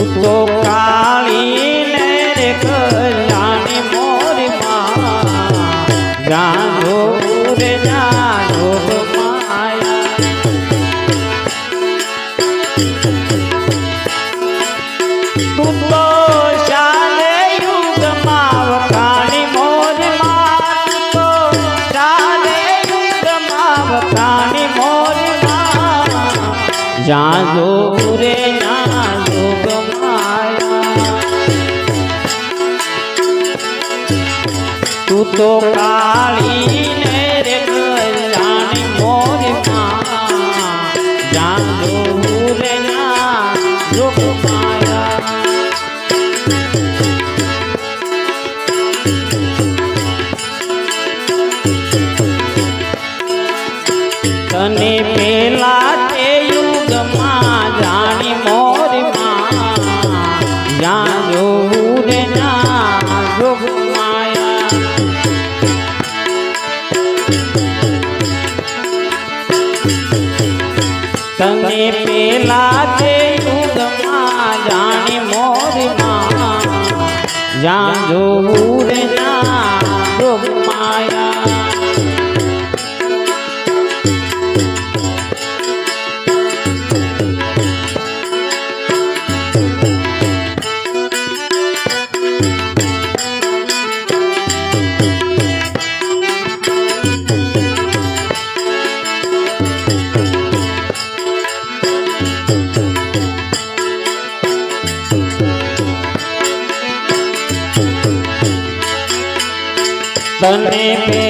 তো কাল તું તો કાળી ગયેલા તે યુગમાં જાણી મોરમાં જાણ જોવું बने में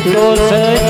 ઉઠ્યો છે.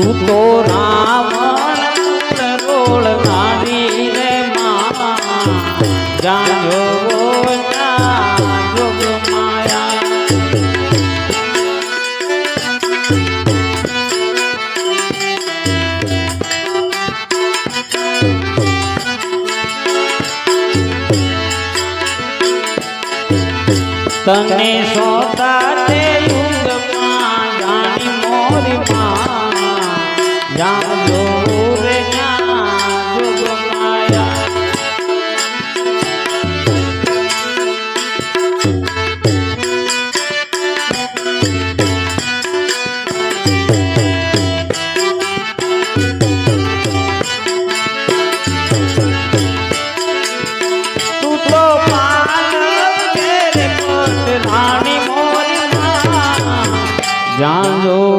તું તો રાવણ કરોળ મારી રે મા જાણ્યો તને શોખ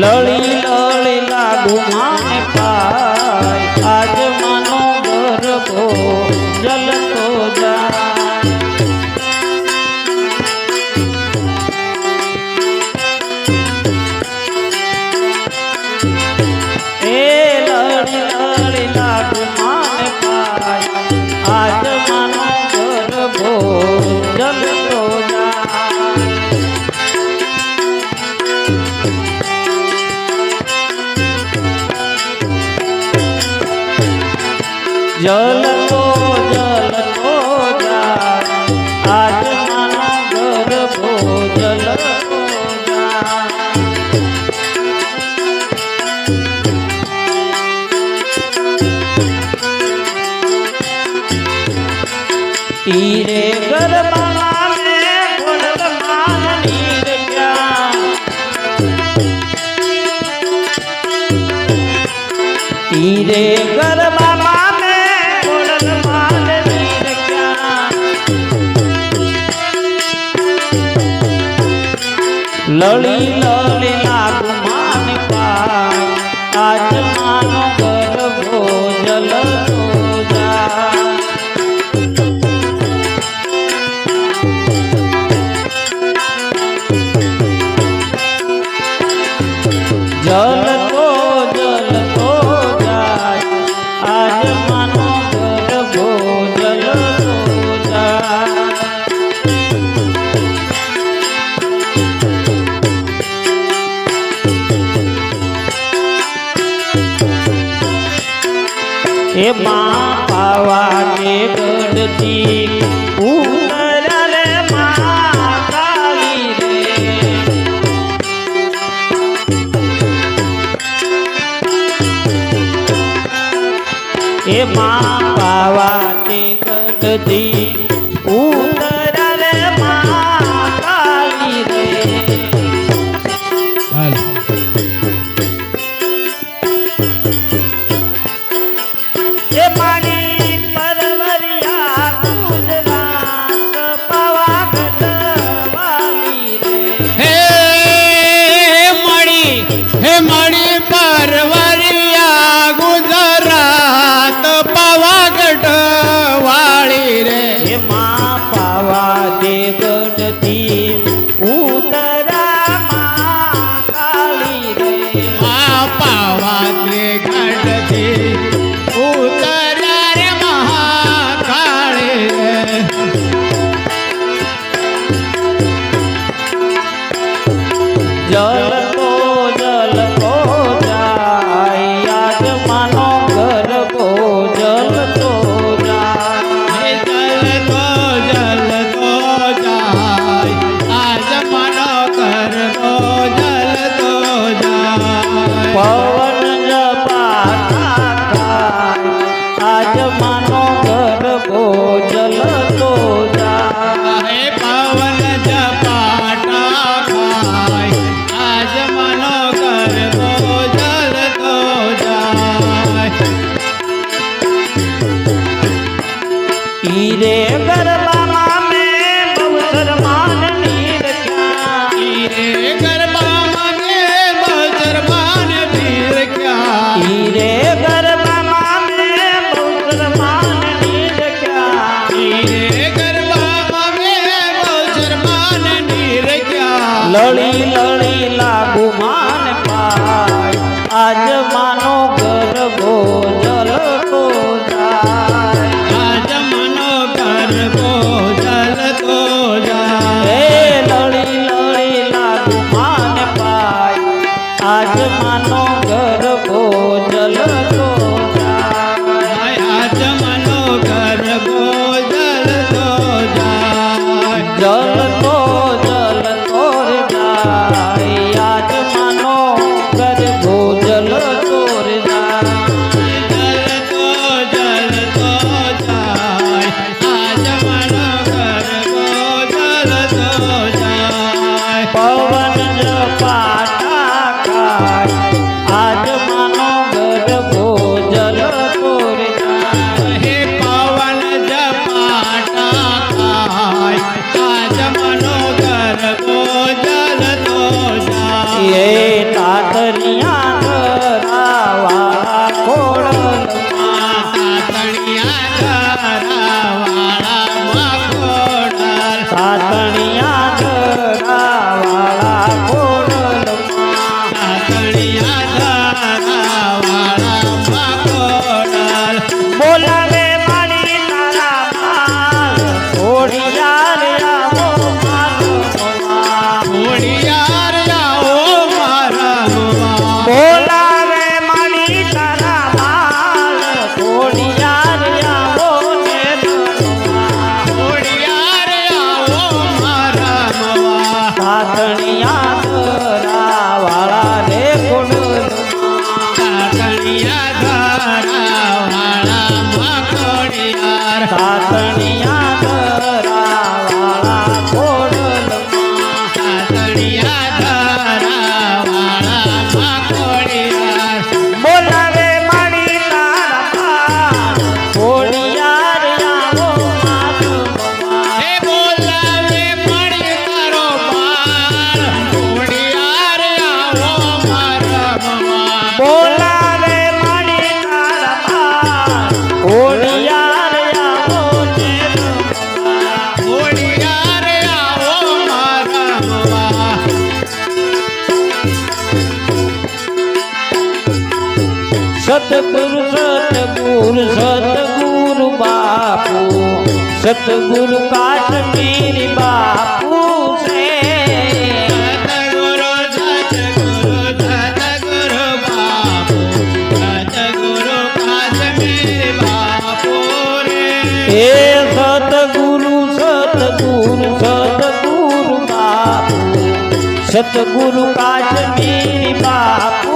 લળી લળી લાગુ માં જલતો જલ એ માં પાવાને ગઢતી ઉમરા રે ગઢતી রে સતગુરુ સતગુરુ સતગુરુ બાપુ સતગુરુ કાશ્મીર બાપુ છે હે સતગુરુ સતગુરુ સતગુરુ બાપુ સતગુરુ કાશ્મીરી બાપુ